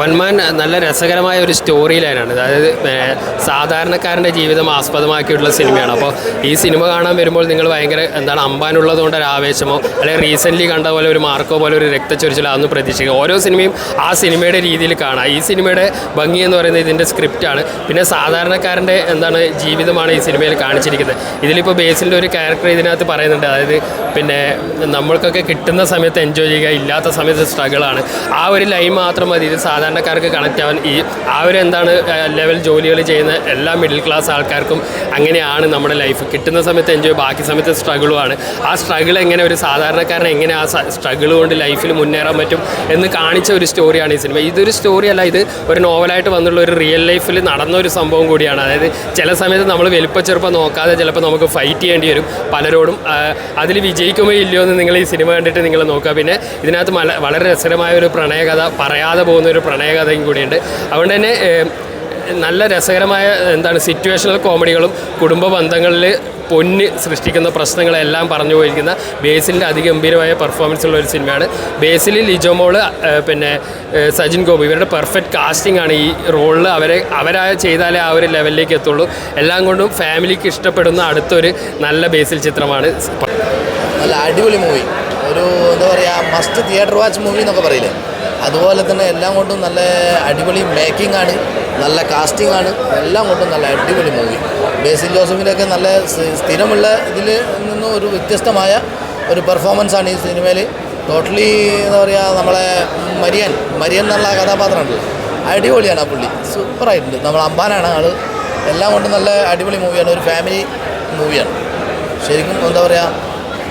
One-man നല്ല രസകരമായ ഒരു സ്റ്റോറി ലൈനാണ് അതായത് സാധാരണക്കാരന്റെ ജീവിതം ആസ്പദമാക്കിയിട്ടുള്ള സിനിമയാണ്. അപ്പോൾ ഈ സിനിമ കാണാൻ വരുമ്പോൾ നിങ്ങൾ ഭയങ്കര എന്താണ് അമ്പാനുള്ളതുകൊണ്ട് ഒരു ആവേശമോ അല്ലെങ്കിൽ റീസെന്റ്ലി കണ്ട പോലെ ഒരു മാർക്കോ പോലെ ഒരു രക്തച്ചൊരിച്ചിലോ അതൊന്നും പ്രതീക്ഷിക്കുക. ഓരോ സിനിമയും ആ സിനിമയുടെ രീതിയിൽ കാണാം. ഈ സിനിമയുടെ ഭംഗി എന്ന് പറയുന്നത് ഇതിന്റെ സ്ക്രിപ്റ്റാണ് പിന്നെ സാധാരണക്കാരന്റെ എന്താണ് ജീവിതമാണ് ഈ സിനിമയിൽ കാണിച്ചിരിക്കുന്നത്. ഇതിലിപ്പോൾ ബേസിന്റെ ഒരു ക്യാരക്ടർ ഇതിനകത്ത് പറയുന്നുണ്ട്. അതായത് പിന്നെ നമ്മൾക്കൊക്കെ കിട്ടുന്ന സമയത്ത് എൻജോയ് ചെയ്യുക ഇല്ലാത്ത സമയത്ത് സ്ട്രഗിളാണ് ആ ഒരു ലൈൻ മാത്രം മതി. ഇത് സാധാരണക്കാർക്ക് കണക്റ്റ് ആവാൻ ഈ അവരെന്താണ് ലെവൽ ജോലികൾ ചെയ്യുന്ന എല്ലാ മിഡിൽ ക്ലാസ് ആൾക്കാർക്കും അങ്ങനെയാണ് നമ്മുടെ ലൈഫ് കിട്ടുന്ന സമയത്ത് എൻജോയ് ബാക്കി സമയത്ത് സ്ട്രഗിളുമാണ് ആ സ്ട്രഗിൾ എങ്ങനെ ഒരു സാധാരണക്കാരൻ എങ്ങനെ ആ സ്ട്രഗിൾ കൊണ്ട് ലൈഫിൽ മുന്നേറാൻ പറ്റും എന്ന് കാണിച്ച ഒരു സ്റ്റോറിയാണ് ഈ സിനിമ ഇതൊരു സ്റ്റോറി അല്ല ഇത് ഒരു നോവലായിട്ട് വന്നുള്ള ഒരു റിയൽ ലൈഫിൽ നടന്ന ഒരു സംഭവം കൂടിയാണ്. അതായത് ചില സമയത്ത് നമ്മൾ വലിപ്പ ചെറുപ്പം നോക്കാതെ ചിലപ്പോൾ നമുക്ക് ഫൈറ്റ് ചെയ്യേണ്ടി വരും പലരോടും. അതിൽ വിജയിക്കുമോ ഇല്ലയോ എന്ന് നിങ്ങൾ ഈ സിനിമ കണ്ടിട്ട് നിങ്ങൾ നോക്കുക. പിന്നെ ഇതിനകത്ത് വളരെ രസകരമായ ഒരു പ്രണയകഥ പറയാതെ പോകുന്ന ഒരു പ്രണയകഥയും കൂടിയുണ്ട്. അതുകൊണ്ട് തന്നെ നല്ല രസകരമായ എന്താണ് സിറ്റുവേഷണൽ കോമഡികളും കുടുംബ ബന്ധങ്ങളിൽ പൊന്ന് സൃഷ്ടിക്കുന്ന പ്രശ്നങ്ങളെല്ലാം പറഞ്ഞു പോയിരിക്കുന്ന ബേസിലിന്റെ അതിഗംഭീരമായ പെർഫോമൻസ് ഉള്ള ഒരു സിനിമയാണ് ബേസിൽ ലിജോമോൾ പിന്നെ സജിൻ ഗോപി ഇവരുടെ പെർഫെക്റ്റ് കാസ്റ്റിംഗ് ആണ് ഈ റോളിൽ അവരെ അവരായ ചെയ്താലേ ആ ഒരു ലെവലിലേക്ക് എത്തുള്ളൂ. എല്ലാം കൊണ്ടും ഫാമിലിക്ക് ഇഷ്ടപ്പെടുന്ന അടുത്തൊരു നല്ല ബേസിൽ ചിത്രമാണ്. നല്ല അടിപൊളി മൂവി ഒരു എന്താ പറയുക മസ്റ്റ് തിയേറ്റർ വാച്ച് മൂവി എന്നൊക്കെ പറയില്ലേ? അതുപോലെ തന്നെ എല്ലാം കൊണ്ടും നല്ല അടിപൊളി മേക്കിംഗ് ആണ്. നല്ല കാസ്റ്റിംഗ് ആണ്. എല്ലാം കൊണ്ടും നല്ല അടിപൊളി മൂവി ബേസിൽ ജോസഫിന്റെയൊക്കെ നല്ല സ്ഥിരമുള്ള ഇതിൽ നിന്നും ഒരു വ്യത്യസ്തമായ ഒരു പെർഫോമൻസ് ആണ് ഈ സിനിമയിൽ ടോട്ടലി എന്താ പറയുക നമ്മളെ മരിയൻ. മരിയൻ എന്നുള്ള കഥാപാത്രം ഉണ്ടല്ലോ അടിപൊളിയാണ് ആ പുള്ളി. സൂപ്പറായിട്ടുണ്ട് നമ്മൾ അമ്പാനാണ് ആൾ എല്ലാം കൊണ്ടും നല്ല അടിപൊളി മൂവിയാണ് ഒരു ഫാമിലി മൂവിയാണ് ശരിക്കും എന്താ പറയുക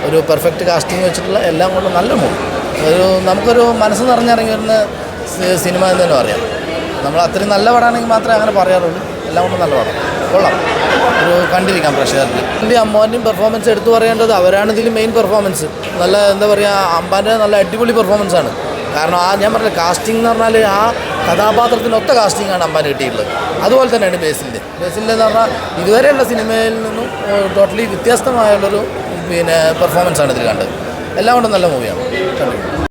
ഒരു പെർഫെക്റ്റ് കാസ്റ്റിംഗ് വെച്ചിട്ടുള്ള എല്ലാം കൊണ്ടും നല്ല മൂവി ഒരു നമുക്കൊരു മനസ്സ് നിറഞ്ഞിറങ്ങി വരുന്ന സിനിമ എന്ന് തന്നെ പറയാം. നമ്മൾ അത്രയും നല്ല പടമാണെങ്കിൽ മാത്രമേ അങ്ങനെ പറയാറുള്ളൂ. എല്ലാം കൊണ്ടും നല്ല പടം. കൊള്ളാം. ഒരു കണ്ടിരിക്കാം പ്രേക്ഷകർക്ക് എന്റെ അമ്മാന്റെയും പെർഫോമൻസ് എടുത്തു പറയേണ്ടത് അവരാണ് ഇതിൽ മെയിൻ പെർഫോമൻസ് നല്ല എന്താ പറയുക അമ്പാന്റെ നല്ല അടിപൊളി പെർഫോമൻസ് ആണ്. കാരണം ആ ഞാൻ പറഞ്ഞ കാസ്റ്റിംഗ് എന്ന് പറഞ്ഞാൽ ആ കഥാപാത്രത്തിനൊത്ത കാസ്റ്റിംഗ് ആണ് അമ്പാൻ കിട്ടിയിട്ടുള്ളത്. അതുപോലെ തന്നെയാണ് ബേസിലിന്റെ ബേസിലിന്റെ എന്ന് പറഞ്ഞാൽ ഇതുവരെയുള്ള സിനിമയിൽ നിന്നും ടോട്ടലി വ്യത്യസ്തമായുള്ളൊരു പിന്നെ പെർഫോമൻസ് ആണ് ഇതിൽ കണ്ടത്. എല്ലാം കൊണ്ടും നല്ല മൂവിയാണ്.